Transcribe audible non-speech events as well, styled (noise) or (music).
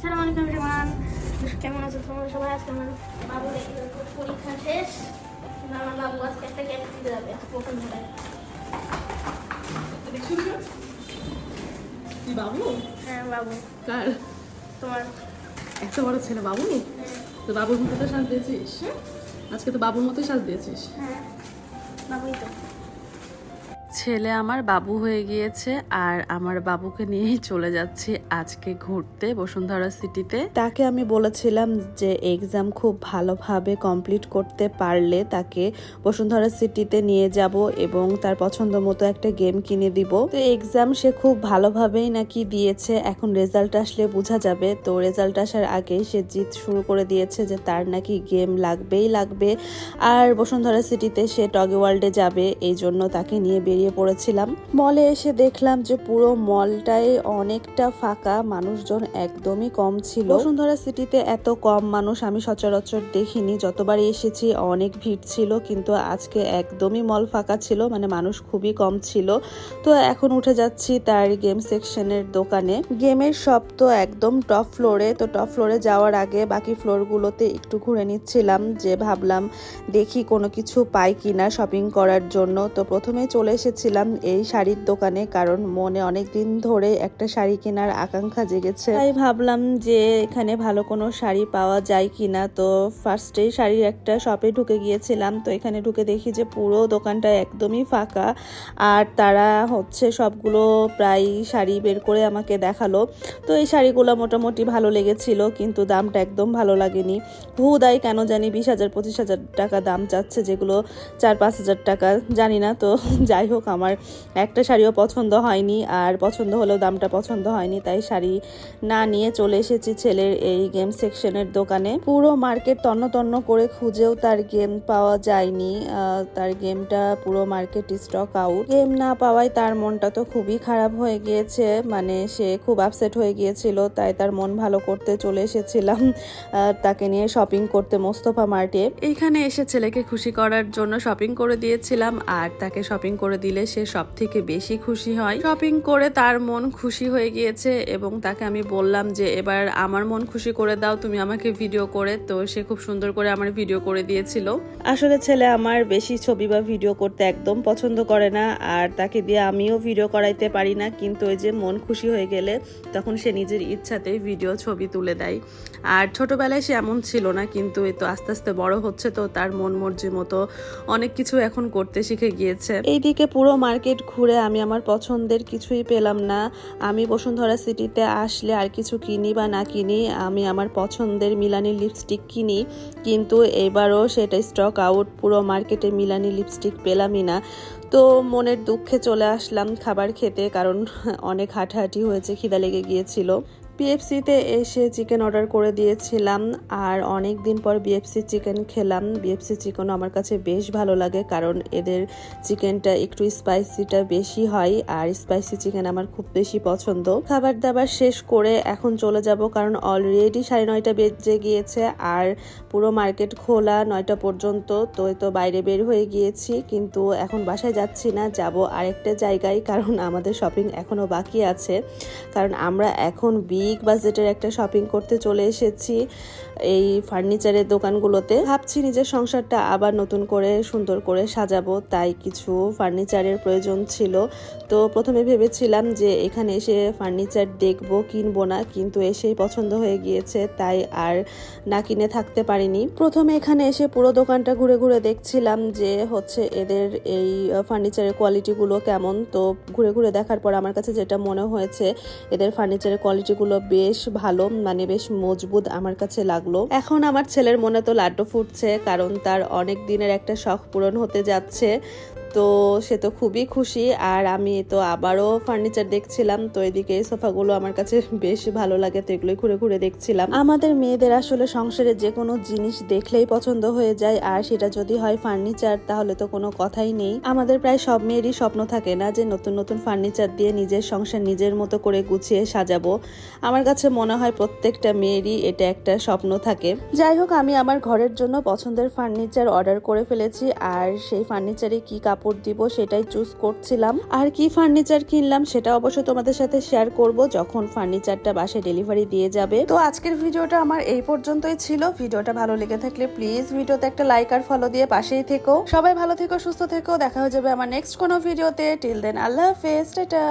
আসসালামু আলাইকুম রিমান কেমন আছো তোমরা সবাই? আজকে আমার বাবু পরীক্ষা শেষ। আমার বাবু আজকে একটা গেম দিতে যাবে প্রথম ধরে বাবু? হ্যাঁ বাবু। কার? তোমার? এত বড় ছেলে বাবু? তো বাবুর মতো তো সাজ দিয়েছিস? আজকে তো বাবুর মতোই সাজ দিয়েছিস। হ্যাঁ। বাবুই তো। ছেলে আমার বাবু হয়ে গিয়েছে আর আমার বাবুকে নিয়েই চলে যাচ্ছি আজকে ঘুরতে বসুন্ধরা সিটিতে। তাকে আমি বলেছিলাম যে এক্সাম খুব ভালোভাবে কমপ্লিট করতে পারলে তাকে বসুন্ধরা সিটিতে নিয়ে যাব এবং তার পছন্দ মতো একটা গেম কিনে দিব। তো এক্সাম সে খুব ভালোভাবেই নাকি দিয়েছে, এখন রেজাল্ট আসলে বোঝা যাবে। তো রেজাল্ট আসার আগেই সে জিত শুরু করে দিয়েছে যে তার নাকি গেম লাগবেই লাগবে। আর বসুন্ধরা সিটিতে সে টগে ওয়ার্ল্ডে যাবে, এই জন্য তাকে নিয়ে বেরিয়ে পড়েছিলাম। মলে এসে দেখলাম যে পুরো মলটাই অনেকটা ফাঁকা, মানুষজন একদমই কম ছিল। বসুন্ধরা সিটিতে এত কম মানুষ আমি সচরাচর দেখিনি। যতবারই এসেছি অনেক ভিড় ছিল, কিন্তু আজকে একদমই মল ফাঁকা ছিল মানে মানুষ খুবই কম ছিল। তো এখন উঠে যাচ্ছি তার গেম সেকশনের দোকানে। গেমের সব তো একদম টপ ফ্লোরে তো টপ ফ্লোরে যাওয়ার আগে বাকি ফ্লোরগুলোতে একটু ঘুরে নিচ্ছিলাম, যে ভাবলাম দেখি কোনো কিছু পাই কিনা শপিং করার জন্য। তো প্রথমে চলে এসেছিলাম এই শাড়ির দোকানে কারণ মনে অনেক দিন ধরে একটা শাড়ি কেনার আকাঙ্ক্ষা জেগেছে। তাই ভাবলাম যে এখানে ভালো কোনো শাড়ি পাওয়া যায় কিনা। তো ফার্স্টেই শাড়ির একটা শপে ঢুকে গিয়েছিলাম। তো এখানে ঢুকে দেখি যে পুরো দোকানটা একদমই ফাঁকা। আর তারা হচ্ছে সবগুলো প্রায় শাড়ি বের করে আমাকে দেখাল। তো এই শাড়িগুলো মোটামুটি ভালো লেগেছিল, কিন্তু দামটা একদম ভালো লাগেনি। হুদাই কেন জানি বিশ হাজার, পঁচিশ হাজার টাকা দাম চাচ্ছে যেগুলো চার, পাঁচ হাজার টাকা, জানি না। তো (laughs) যাই হোক আমার একটা শাড়িও পছন্দ হয়নি, আর পছন্দ হলেও দামটা পছন্দ হয়নি, তাই শাড়ি না নিয়ে চলে এসেছি ছেলের এই গেম সেকশনের দোকানে। পুরো মার্কেট তন্ন তন্ন করে খুঁজেও তার গেম পাওয়া যায়নি তার গেমটা পুরো মার্কেট স্টক আউট গেম না পাওয়ায় তার মনটা তো খুবই খারাপ হয়ে গিয়েছে মানে সে খুব আপসেট হয়ে গিয়েছিল, তাই তার মন ভালো করতে চলে এসেছিলাম তাকে নিয়ে শপিং করতে মোস্তফা মার্টে। এইখানে এসে ছেলেকে খুশি করার জন্য শপিং করে দিয়েছিলাম, আর তাকে শপিং করে দিলে সে সব থেকে বেশি খুশি হয়। শপিং করে তার মন খুশি হয়ে গিয়েছে এবং তাকে আমি বললাম যে এবার আমার মন খুশি করে দাও তুমি আমাকে ভিডিও করে। তো সে খুব সুন্দর করে আমার ভিডিও করে দিয়েছিল। আসলে ছেলে আমার বেশি ছবি বা ভিডিও করতে একদম পছন্দ করে না আর তাকে দিয়ে আমিও ভিডিও করাইতে পারি না। কিন্তু ওই যে মন খুশি হয়ে গেলে তখন সে নিজের ইচ্ছাতেই ভিডিও ছবি তুলে দেয়। আর ছোটবেলায় সে এমন ছিল না কিন্তু এই তো আস্তে আস্তে বড় হচ্ছে তো তার মন মর্জি মতো অনেক কিছু এখন করতে শিখে গিয়েছে। এইদিকে পুরো মার্কেট ঘুরে আমি আমার পছন্দের কিছুই পেলাম না। আমি বসুন্ধরা সিটিতে আসলে আর কিছু কিনি বা না কিনি, আমি আমার পছন্দের মিলানি লিপস্টিক কিনি। কিন্তু এবারও সেটা স্টক আউট পুরো মার্কেটে মিলানি লিপস্টিক পেলামই না। তো মনের দুঃখে চলে আসলাম খাবার খেতে, কারণ অনেক হাঁটাহাঁটি হয়েছে, খিদা লেগে গিয়েছিল। বিএফসিতে এসে চিকেন অর্ডার করে দিয়েছিলাম আর অনেক দিন পর বিএফসি চিকেন খেলাম। বিএফসি চিকেনও আমার কাছে বেশ ভালো লাগে কারণ এদের চিকেনটা একটু স্পাইসিটা বেশি হয় আর স্পাইসি চিকেন আমার খুব বেশি পছন্দ। খাবার দাবার শেষ করে এখন চলে যাব কারণ অলরেডি সাড়ে নয়টা বেজে গিয়েছে আর পুরো মার্কেট খোলা নয়টা পর্যন্ত, তো তো বাইরে বের হয়ে গিয়েছি কিন্তু এখন বাসায় যাচ্ছি না, যাব আরেকটা জায়গায় কারণ আমাদের শপিং এখনও বাকি আছে। কারণ আমরা এখন বিগ বাজেটের একটা শপিং করতে চলে এসেছি এই ফার্নিচারের দোকানগুলোতে। ভাবছি নিজের সংসারটা আবার নতুন করে সুন্দর করে সাজাবো, তাই কিছু ফার্নিচারের প্রয়োজন ছিল। তো প্রথমে ভেবেছিলাম যে এখানে এসে ফার্নিচার দেখব, কিনবো না, কিন্তু এসেই পছন্দ হয়ে গিয়েছে, তাই আর না কিনে থাকতে পারিনি। প্রথমে এখানে এসে পুরো দোকানটা ঘুরে ঘুরে দেখছিলাম যে হচ্ছে এদের এই ফার্নিচারের কোয়ালিটিগুলো কেমন। তো ঘুরে ঘুরে দেখার পর আমার কাছে যেটা মনে হয়েছে, এদের ফার্নিচারের কোয়ালিটিগুলো বেশ ভালো মানে বেশ মজবুত আমার কাছে লাগল। এখন আমার ছেলের মনে তো লাড্ডু ফুটছে, কারণ তার অনেক দিনের একটা শখ পূরণ হতে যাচ্ছে। তো সে তো খুবই খুশি আর আমি তো আবারও ফার্নিচার দেখছিলাম, তো এদিকে এই সোফাগুলো আমার কাছে বেশ ভালো লাগে, তো এগুলোই ঘুরে ঘুরে দেখছিলাম। আমাদের মেয়েদের আসলে সংসারে যে কোনো জিনিস দেখলেই পছন্দ হয়ে যায়, আর সেটা যদি হয় ফার্নিচার তাহলে তো কোনো কথাই নেই। আমাদের প্রায় সব মেয়েরই স্বপ্ন থাকে না যে নতুন নতুন ফার্নিচার দিয়ে নিজের সংসার নিজের মতো করে গুছিয়ে সাজাবো। আমার কাছে মনে হয় প্রত্যেকটা মেয়েরই এটা একটা স্বপ্ন থাকে। যাই হোক, আমি আমার ঘরের জন্য পছন্দের ফার্নিচার অর্ডার করে ফেলেছি, আর সেই ফার্নিচারে কি কাপড় কাপড় দিব, সেটাই চুজ করছিলাম। আর কি ফার্নিচার কিনলাম, সেটা অবশ্য তোমাদের সাথে শেয়ার করব যখন ফার্নিচারটা বাসে ডেলিভারি দিয়ে যাবে। তো আজকের ভিডিওটা আমার এই পর্যন্তই ছিল। ভিডিওটা ভালো লেগে থাকলে প্লিজ ভিডিওতে একটা লাইক আর ফলো দিয়ে পাশেই থেকো। সবাই ভালো থেকো, সুস্থ থেকো। দেখা হয়ে যাবে আমার নেক্সট কোনো ভিডিওতে। টিল দেন আল্লাহ হাফেজ, টাটা।